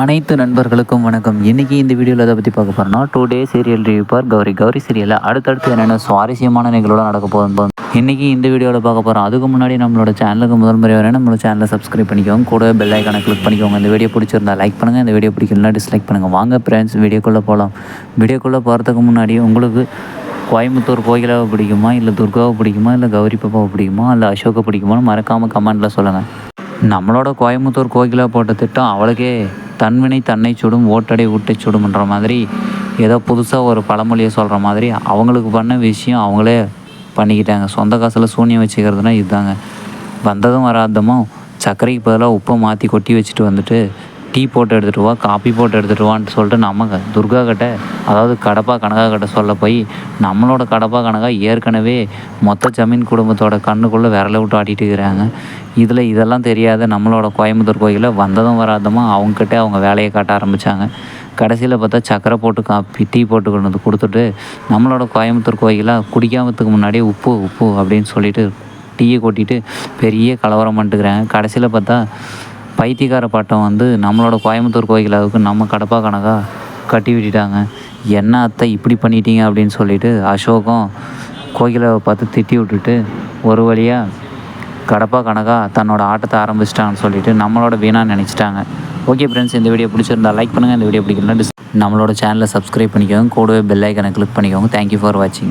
அனைத்து நண்பர்களுக்கும் வணக்கம். இன்றைக்கி இந்த வீடியோவில் எதை பற்றி பார்க்க போகிறோம்னா டூ டே சீரியல் ரிவ்யூ பார் கௌரி. கௌரி சீரியலில் அடுத்தடுத்து என்னென்ன சுவாரஸ்யமான நிகழ்வோட நடக்க போகுது இன்றைக்கி இந்த வீடியோவில் பார்க்க போகிறோம் அதுக்கு முன்னாடி நம்மளோட சேனலுக்கு முதல் முறை வரை நம்மளோட சேனலை சப்ஸ்கிரைப் பண்ணிக்கோங்க. கூட பெல் ஐக்கானை கிளிக் பண்ணிக்கோங்க. இந்த வீடியோ பிடிச்சிருந்தா லைக் பண்ணுங்கள் இந்த வீடியோ பிடிக்கலனா டிஸ்லைக் பண்ணுங்கள் வாங்க ஃப்ரெண்ட்ஸ் வீடியோக்குள்ளே போகலாம் வீடியோக்குள்ளே போகிறதுக்கு முன்னாடி உங்களுக்கு கோயம்புத்தூர் கோகிலாவை பிடிக்குமா? இல்லை துர்காவை பிடிக்குமா? இல்லை கௌரி பாப்பாவை பிடிக்குமா? இல்லை அசோக்கை பிடிக்குமான்னு மறக்காமல் கமெண்ட்டில் சொல்லுங்கள் நம்மளோட கோயம்புத்தூர் கோகிலா போட்ட திட்டம் அவளுக்கே தன்வினை தன்னை சுடும் ஓட்டடை ஊட்டை சுடும்ன்ற மாதிரி ஏதோ புதுசாக ஒரு பழமொழியை சொல்கிற மாதிரி அவங்களுக்கு பண்ண விஷயம் அவங்களே பண்ணிக்கிட்டாங்க. சொந்த காசில் சூன்யம் வச்சுக்கிறதுனா இதுதாங்க. வந்ததும் வராதமும் சர்க்கரைக்கு பதிலாக உப்பை மாற்றி கொட்டி வச்சுட்டு வந்துட்டு டீ போட்டு எடுத்துகிட்டு வா காப்பி போட்டு எடுத்துகிட்டு வான்னு சொல்லிட்டு நம்ம துர்கா கிட்ட அதாவது கடப்பா கனகா கிட்ட சொல்ல போய் நம்மளோட கடப்பா கனகா ஏற்கனவே மொத்த ஜமீன் குடும்பத்தோட கண்ணுக்குள்ளே விரல விட்டு ஆட்டிட்டு இருக்கிறாங்க. இதில் இதெல்லாம் தெரியாத நம்மளோட கோயம்புத்தூர் கோயிலில் வந்ததும் வராதமா அவங்கக்கிட்ட அவங்க வேலையை காட்ட ஆரம்பித்தாங்க கடைசியில் பார்த்தா சக்கரை போட்டு காப்பி டீ போட்டு கொண்டு வந்து கொடுத்துட்டு நம்மளோட கோயம்புத்தூர் கோயிலாக குடிக்காமத்துக்கு முன்னாடியே உப்பு உப்பு அப்படின்னு சொல்லிட்டு டீயை கொட்டிட்டு பெரிய கலவரம் பண்ணிட்டுக்கிறாங்க கடைசியில் பார்த்தா பைத்தியக்கார பட்டம் வந்து நம்மளோட கோயம்புத்தூர் கோயில் அளவுக்கு நம்ம கடப்பா கணக்காக கட்டி விட்டுட்டாங்க. என்ன அத்தை இப்படி பண்ணிட்டீங்க? அப்படின்னு சொல்லிட்டு அசோகம் கோயிலை பார்த்து திட்டி விட்டுட்டு ஒரு வழியாக கடப்பா கணக்காக தன்னோட ஆட்டத்தை ஆரம்பிச்சிட்டாங்கன்னு சொல்லிட்டு நம்மளோட வீணாக நினச்சிட்டாங்க. ஓகே ஃப்ரெண்ட்ஸ் இந்த வீடியோ பிடிச்சிருந்தா லைக் பண்ணுங்கள் இந்த வீடியோ பிடிக்கலன்னா டிஸ் நம்மளோட சேனலை சப்ஸ்கிரைப் பண்ணிக்கோங்க. கூடவே பெல் ஐக்கனை கிளிக் பண்ணிக்கோங்க. தேங்க்யூ ஃபார் வாட்சிங்